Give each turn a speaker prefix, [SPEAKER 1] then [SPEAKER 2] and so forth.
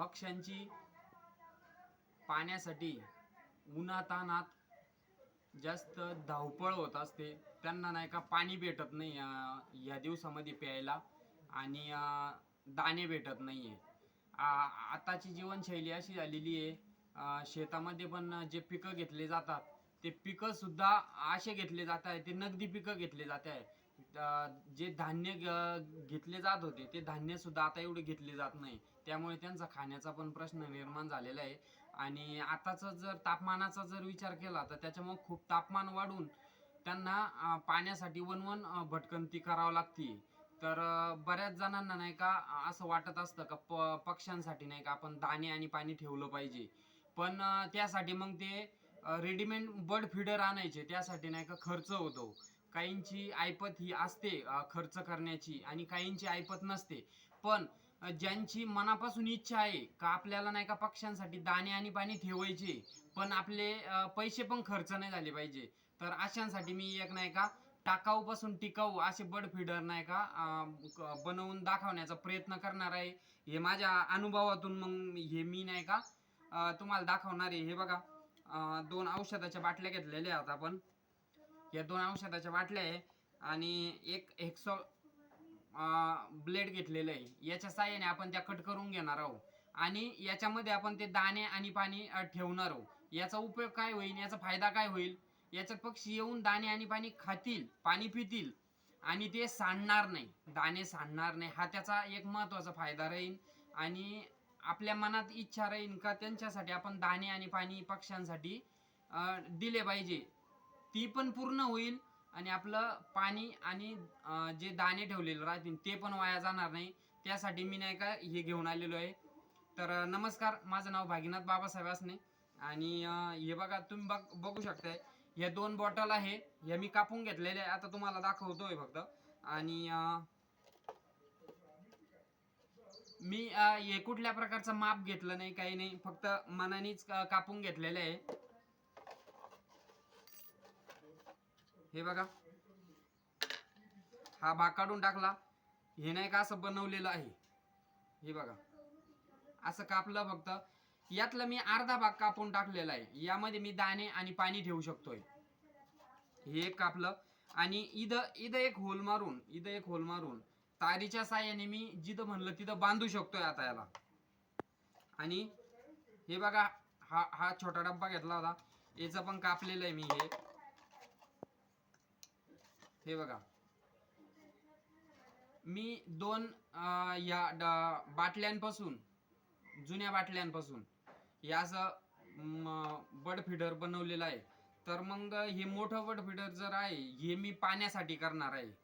[SPEAKER 1] पक्ष्यांची पाण्यासाठी उन्हातानात जास्त धावपळ होत असते. त्यांना नाही का पाणी भेटत नाही या दिवसामध्ये प्यायला आणि अं, दाणे भेटत नाही आहे आताची जीवनशैली अशी झालेली आहे शेतामध्ये पण जे पिकं घेतले जातात ते पिकं सुद्धा असे घेतले जात आहे ते नगदी पिकं घेतले जात आहे जे धान्य घेतले जात होते ते धान्य सुद्धा आता एवढे घेतले जात नाही. त्यामुळे त्यांचा खाण्याचा पण प्रश्न निर्माण झालेला आहे. आणि आताचा जर तापमानाचा जर विचार केला तर त्याच्यामुळे खूप तापमान वाढून त्यांना पाण्यासाठी वनवन भटकंती करावं लागते. तर बऱ्याच जणांना नाही का असं वाटत असतं का प पक्ष्यांसाठी नाही का आपण दाणे आणि पाणी ठेवलं पाहिजे. पण त्यासाठी मग ते रेडीमेड बर्ड फिडर आणायचे. त्यासाठी नाही का खर्च होतो. काहींची ऐपत ही असते खर्च करण्याची आणि काहींची ऐपत नसते. पण ज्यांची मनापासून इच्छा आहे का आपल्याला नाही का पक्ष्यांसाठी दाणे आणि पाणी ठेवायचे पण आपले पैसे पण खर्च नाही झाले पाहिजे तर अशांसाठी मी एक नाही का टाकाऊ पासून टिकाऊ असे बर्ड फिडर नाही का बनवून दाखवण्याचा प्रयत्न करणार आहे. हे माझ्या अनुभवातून मग हे मी नाही का तुम्हाला दाखवणार आहे. हे बघा दोन औषधाच्या बाटल्या घेतलेल्या आहेत आपण. या दोन औषधाच्या बाटल्या आहे आणि एक हेक्सॉ ब्लेड घेतलेलं आहे. याच्या साहाय्याने आपण त्या कट करून घेणार आहोत. आणि याच्यामध्ये आपण ते दाणे आणि पाणी ठेवणार आहोत. याचा उपयोग काय होईल? याचा फायदा काय होईल? याच्यात पक्षी येऊन दाणे आणि पाणी खातील पाणी पितील आणि ते सांडणार नाही. दाणे सांडणार नाही. हा त्याचा एक महत्त्वाचा फायदा राहील आणि आपल्या मनात इच्छा राहील का? त्यांच्यासाठी आपण दाणे आणि पाणी पक्ष्यांसाठी दिले पाहिजे. ती पण पूर्ण होईल आणि आपलं पाणी आणि जे दाणे ठेवलेले राहतील ते पण वाया जाणार नाही. त्यासाठी मी नाही का हे घेऊन आलेलो आहे. तर नमस्कार. माझं नाव भागीनाथ बाबासाहेब असणे. आणि हे बघा तुम्ही बघ बघू शकताय ह्या दोन बॉटल आहे. ह्या मी कापून घेतलेल्या आहे. आता तुम्हाला दाखवतोय फक्त. आणि अं, मी हे कुठल्या प्रकारचं माप घेतलं नाही काही नाही. फक्त मनानेच कापून घेतलेलं आहे. हे बघा. हा भाग काढून टाकला. हे नाही का असं बनवलेलं आहे? हे बघा. असं कापलं फक्त. यातलं मी अर्धा भाग कापून टाकलेला आहे. यामध्ये मी दाणे आणि पाणी ठेवू शकतोय. हे एक कापलं. आणि इथं इथं एक होल मारून इथं एक होल मारून तारीच्या साह्याने मी जिथं म्हणलं तिथं बांधू शकतोय आता याला. आणि हे बघा हा हा छोटा डब्बा घेतला होता. याचं पण कापलेलं आहे मी हे. हे बघा. मी दोन अं, या ड- बाटल्यांपासून जुन्या बाटल्यांपासून याचं असं बड फिडर बनवलेलं आहे. तर मग हे मोठं बड फिडर जर आहे हे मी पाण्यासाठी करणार आहे.